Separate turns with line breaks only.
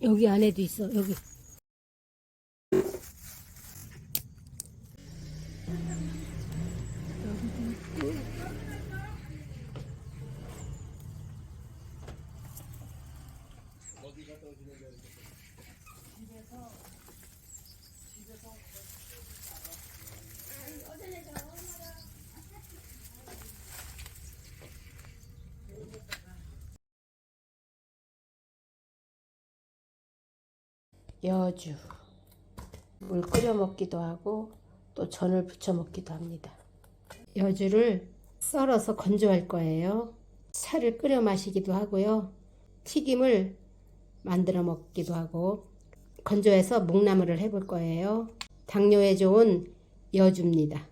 여기 안에도 있어. 여기. 여 주. 물 끓여 먹기도 하고 또 전을 부쳐 먹기도 합니다. 여주를 썰어서 건조할 거예요. 차를 끓여 마시기도 하고요. 튀김을 만들어 먹기도 하고 건조해서 묵나물을 해볼 거예요. 당뇨에 좋은 여주입니다.